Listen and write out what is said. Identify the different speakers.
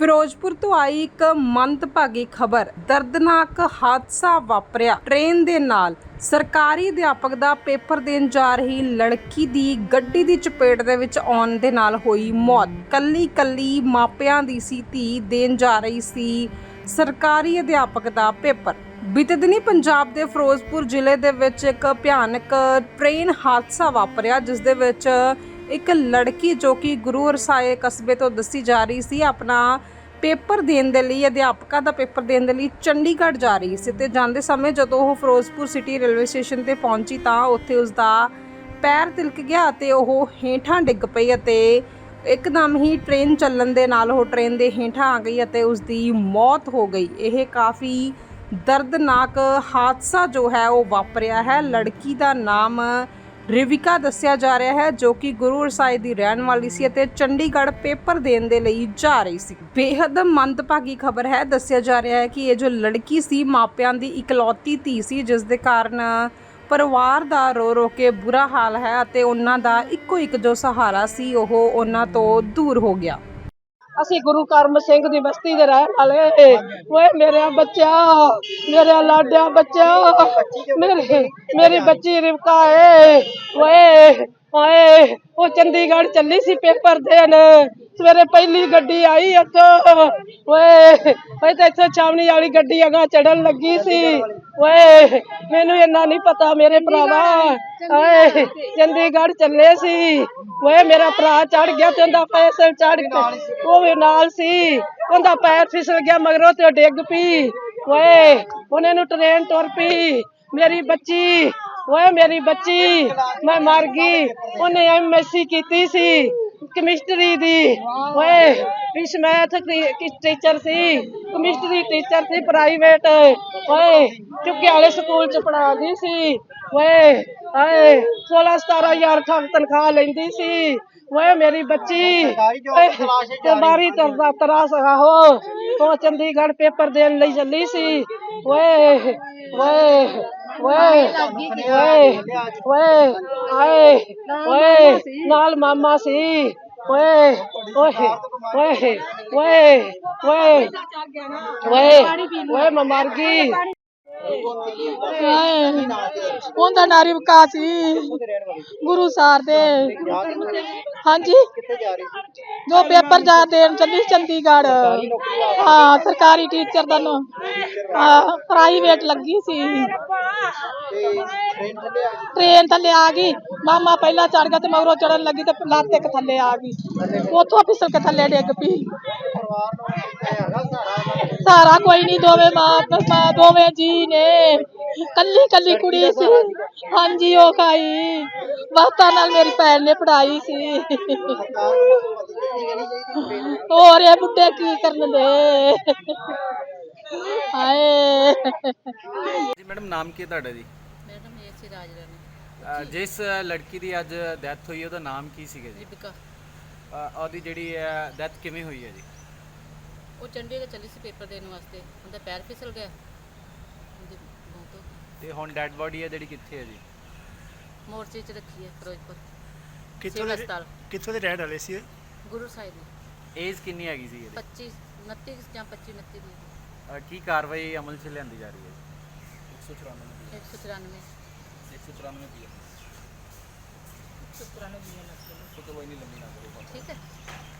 Speaker 1: ਫਿਰੋਜ਼ਪੁਰ ਤੋਂ ਆਈ ਇੱਕ ਮੰਦਭਾਗੀ ਖਬਰ। ਦਰਦਨਾਕ ਹਾਦਸਾ ਵਾਪਰਿਆ। ਟ੍ਰੇਨ ਦੇ ਨਾਲ ਸਰਕਾਰੀ ਅਧਿਆਪਕ ਦਾ ਪੇਪਰ ਦੇਣ ਜਾ ਰਹੀ ਲੜਕੀ ਦੀ ਗੱਡੀ ਦੀ ਚਪੇਟ ਦੇ ਵਿੱਚ ਆਉਣ ਦੇ ਨਾਲ ਹੋਈ ਮੌਤ। ਕੱਲੀ ਕੱਲੀ ਮਾਪਿਆਂ ਦੀ ਸੀ, ਧੀ ਦੇਣ ਜਾ ਰਹੀ ਸੀ ਸਰਕਾਰੀ ਅਧਿਆਪਕ ਦਾ ਪੇਪਰ। ਬੀਤੇ ਦਿਨੀ ਪੰਜਾਬ ਦੇ ਫਿਰੋਜ਼ਪੁਰ ਜ਼ਿਲ੍ਹੇ ਦੇ ਵਿੱਚ ਇੱਕ ਭਿਆਨਕ ਟ੍ਰੇਨ ਹਾਦਸਾ ਵਾਪਰਿਆ, ਜਿਸ ਦੇ ਵਿੱਚ ਇੱਕ ਲੜਕੀ ਜੋ ਕਿ ਗੁਰੂ ਰਸਾਏ ਕਸਬੇ ਤੋਂ ਦੱਸੀ ਜਾ ਰਹੀ ਸੀ, ਆਪਣਾ ਪੇਪਰ ਦੇਣ ਦੇ ਲਈ, ਅਧਿਆਪਕਾ ਦਾ ਪੇਪਰ ਦੇਣ ਦੇ ਲਈ ਚੰਡੀਗੜ੍ਹ ਜਾ ਰਹੀ ਸੀ ਤੇ ਜਾਂਦੇ ਸਮੇਂ ਜਦੋਂ ਉਹ ਫਿਰੋਜ਼ਪੁਰ ਸਿਟੀ ਰੇਲਵੇ ਸਟੇਸ਼ਨ ਤੇ ਪਹੁੰਚੀ ਤਾਂ ਉੱਥੇ ਉਸ ਦਾ ਪੈਰ ਤਿਲਕ ਗਿਆ ਅਤੇ ਉਹ ਹੇਠਾਂ ਡਿੱਗ ਪਈ ਅਤੇ ਇੱਕਦਮ ਹੀ ਟ੍ਰੇਨ ਚੱਲਣ ਦੇ ਨਾਲ ਉਹ ਟ੍ਰੇਨ ਦੇ ਹੇਠਾਂ ਆ ਗਈ ਅਤੇ ਉਸ ਦੀ ਮੌਤ ਹੋ ਗਈ। ਇਹ ਕਾਫੀ ਦਰਦਨਾਕ ਹਾਦਸਾ ਜੋ ਹੈ ਉਹ ਵਾਪਰਿਆ ਹੈ। ਲੜਕੀ ਦਾ ਨਾਮ ਰਿਵਿਕਾ ਦੱਸਿਆ ਜਾ ਰਿਹਾ ਹੈ ਜੋ ਕਿ ਗੁਰੂ ਰਸਾਏ ਦੀ ਰਹਿਣ ਵਾਲੀ ਸੀ ਅਤੇ ਚੰਡੀਗੜ੍ਹ ਪੇਪਰ ਦੇਣ ਦੇ ਲਈ ਜਾ ਰਹੀ ਸੀ। ਬੇहद ਮੰਦਭਾਗੀ ਖਬਰ ਹੈ। ਦੱਸਿਆ ਜਾ ਰਿਹਾ ਹੈ ਕਿ ਇਹ ਜੋ ਲੜਕੀ ਸੀ, ਮਾਪਿਆਂ ਦੀ ਇਕਲੌਤੀ ਧੀ ਸੀ, ਜਿਸ ਦੇ ਕਾਰਨ ਪਰਿਵਾਰ ਦਾ ਰੋ ਰੋ ਕੇ ਬੁਰਾ ਹਾਲ ਹੈ ਅਤੇ ਉਹਨਾਂ ਦਾ ਇੱਕੋ ਇੱਕ ਜੋ ਸਹਾਰਾ ਸੀ, ਉਹ ਉਹਨਾਂ ਤੋਂ ਦੂਰ ਹੋ ਗਿਆ।
Speaker 2: ਅਸੀਂ ਗੁਰੂ ਕਰਮ ਸਿੰਘ ਦੀ ਬਸਤੀ ਦੇ ਰਹਿਣ ਵਾਲੇ ਓਏ ਮੇਰੇ ਬੱਚਾ ਮੇਰੇ ਲਾਡਿਆ ਬੱਚਾ ਮੇਰੇ, ਮੇਰੀ ਬੱਚੀ ਰਿਵਕਾ ਏ। ਓਏ ਓਏ ਉਹ ਚੰਡੀਗੜ੍ਹ ਚੱਲੀ ਸੀ ਪੇਪਰ ਦੇਣ। ਸਵੇਰੇ ਪਹਿਲੀ ਗੱਡੀ ਆਈ ਇੱਥੋਂ। ਓਏ ਓਏ ਤੇ ਇੱਥੋਂ ਛਾਵਣੀ ਵਾਲੀ ਗੱਡੀ ਅਗਾ ਚੜਨ ਲੱਗੀ ਸੀ। ਓਏ, ਮੈਨੂੰ ਇੰਨਾ ਨਹੀਂ ਪਤਾ ਮੇਰੇ ਭਰਾਵਾ। ਓਏ ਚੰਡੀਗੜ੍ਹ ਚੱਲੇ ਸੀ। ਓਏ, ਮੇਰਾ ਭਰਾ ਚੜ ਗਿਆ ਤੇ ਉਹਦਾ ਫੈਸਲ ਚੜ ਗਿਆ ਉਹ ਵੀ ਨਾਲ ਸੀ। ਉਹਦਾ ਪੈਰ ਫਿਸਲ ਗਿਆ ਮਗਰੋਂ ਤੇ ਡਿੱਗ ਪਈ। ਓਏ, ਉਹਨੇ ਨੂੰ ਟ੍ਰੇਨ ਤੁਰ ਪਈ। ਮੇਰੀ ਬੱਚੀ ਓਏ ਮੇਰੀ ਬੱਚੀ ਮੈਂ ਮਰ ਗਈ। ਉਹਨੇ ਐਮਐਸਸੀ ਕੀਤੀ ਸੀ ਕੈਮਿਸਟਰੀ ਦੀ। ਓਏ ਫਿਸ਼ ਮੈਥ ਕਿਸ ਟੀਚਰ ਸੀ? ਕੈਮਿਸਟਰੀ ਟੀਚਰ ਸੀ ਪ੍ਰਾਈਵੇਟ ਓਏ ਚੁੱਕੇ ਵਾਲੇ ਸਕੂਲ ਚ ਪੜਾਉਂਦੀ ਸੀ। ਓਏ ਓਏ 16 17000 ਤੱਕ ਤਨਖਾਹ ਲੈਂਦੀ ਸੀ। ਓਏ ਮੇਰੀ ਬੱਚੀ ਤੇ ਬਾਰੀ ਤਰਦਾ ਤਰਾਸ ਆਹੋ। ਉਹ ਚੰਡੀਗੜ੍ਹ ਪੇਪਰ ਦੇਣ ਲਈ ਚੱਲੀ ਸੀ ਓਏ ਓਏ ਓਏ ਓਏ ਓਏ ਆਏ ਓਏ ਨਾਲ ਮਾਮਾ ਸੀ ਓਏ ਓਏ ਓਏ ਓਏ ਓਏ ਓਏ ਓਏ ਮੈਂ ਮਰ ਗਈ ਉਹਦਾ ਨਾਂ ਰਿਵਕਾ ਸੀ ਗੁਰੂ ਸਾਰ ਦੇ। ਹਾਂਜੀ। ਜੋ ਪੇਪਰ ਜਾ ਦੇਣ, ਚੱਲੀ ਸੀ ਚੰਡੀਗੜ੍ਹ। ਹਾਂ, ਸਰਕਾਰੀ ਟੀਚਰ ਦਾ ਨਾਮ ਹਾਂ ਪ੍ਰਾਈਵੇਟ ਲੱਗੀ ਸੀ। ਟ੍ਰੇਨ ਥੱਲੇ ਆ ਗਈ। ਮਾਮਾ ਪਹਿਲਾਂ ਚੜ ਗਿਆ ਤੇ ਮਗਰੋਂ ਚੜਨ ਲੱਗੀ ਤੇ ਲੱਤ ਇੱਕ ਥੱਲੇ ਆ ਗਈ। ਉੱਥੋਂ ਫਿਸਲ ਕੇ ਥੱਲੇ ਡਿੱਗ ਪਈ। ਸਾਰਾ ਕੋਈ ਨਹੀਂ ਦੋਵੇਂ ਮਾਂ ਮਾਂ ਦੋਵੇਂ ਜੀ ਨੇ। ਕੱਲੀ ਕੱਲੀ ਕੁੜੀ ਸੀ। ਹਾਂਜੀ ਉਹ ਖਾਈ। ਬਹੁਤਾ ਨਾਲ ਮੇਰੀ ਭੈਣ ਨੇ ਪੜਾਈ ਸੀ। ਹੋਰ ਇਹ ਬੁੱਢੇ ਕੀ ਕਰਨ ਦੇ ਹਾਏ।
Speaker 3: ਜੀ ਮੈਡਮ ਨਾਮ ਕੀ ਹੈ ਤੁਹਾਡਾ ਜੀ?
Speaker 4: ਮੈਡਮ ਇਹ ਸੀ ਰਾਜ ਰਾਣੀ
Speaker 3: ਅ, ਜਿਸ ਲੜਕੀ ਦੀ ਅੱਜ ਡੈਥ ਹੋਈ ਹੈ ਉਹਦਾ ਨਾਮ ਕੀ ਸੀਗਾ ਜੀ?
Speaker 4: ਰਿਬਿਕਾ
Speaker 3: ਅ, ਉਹਦੀ ਜਿਹੜੀ ਡੈਥ ਕਿਵੇਂ ਹੋਈ ਹੈ ਜੀ?
Speaker 4: ਉਹ ਚੰਡੀਗੜ੍ਹ ਚੱਲੀ ਸੀ ਪੇਪਰ ਦੇਣ ਵਾਸਤੇ। ਉਹਦਾ ਪੈਰ ਫਿਸਲ ਗਿਆ। ਉਹਦੀ ਮੌਤ ਹੋ ਗਈ।
Speaker 3: ਤੇ ਹੁਣ ਡੈਡ ਬੋਡੀ ਹੈ ਜਿਹੜੀ ਕਿੱਥੇ ਹੈ ਜੀ?
Speaker 4: ਮੋਰਚੇ 'ਚ ਰੱਖੀ ਹੈ ਫਿਰੋਜ਼ਪੁਰ।
Speaker 5: ਕਿੱਥੋਂ
Speaker 4: ਸਿਵਲ
Speaker 5: ਦੇ
Speaker 4: ਹਸਪਤਾਲ।
Speaker 5: ਕਿੱਥੋਂ ਦੇ ਰਹਿਣ ਵਾਲੇ ਸੀ ਇਹ?
Speaker 4: ਗੁਰੂ ਸਾਹਿਬ ਨੇ
Speaker 3: ਏਜ ਕਿੰਨੀ ਹੈਗੀ ਸੀ ਇਹਦੀ?
Speaker 4: 25 29 ਜਾਂ 25 29 ਦੀ
Speaker 3: ਅ, ਕੀ ਕਾਰਵਾਈ ਅਮਲ 'ਚ ਲਿਆਂਦੀ ਜਾ ਰਹੀ ਹੈ
Speaker 4: 194 194 ਠੀਕ ਹੈ।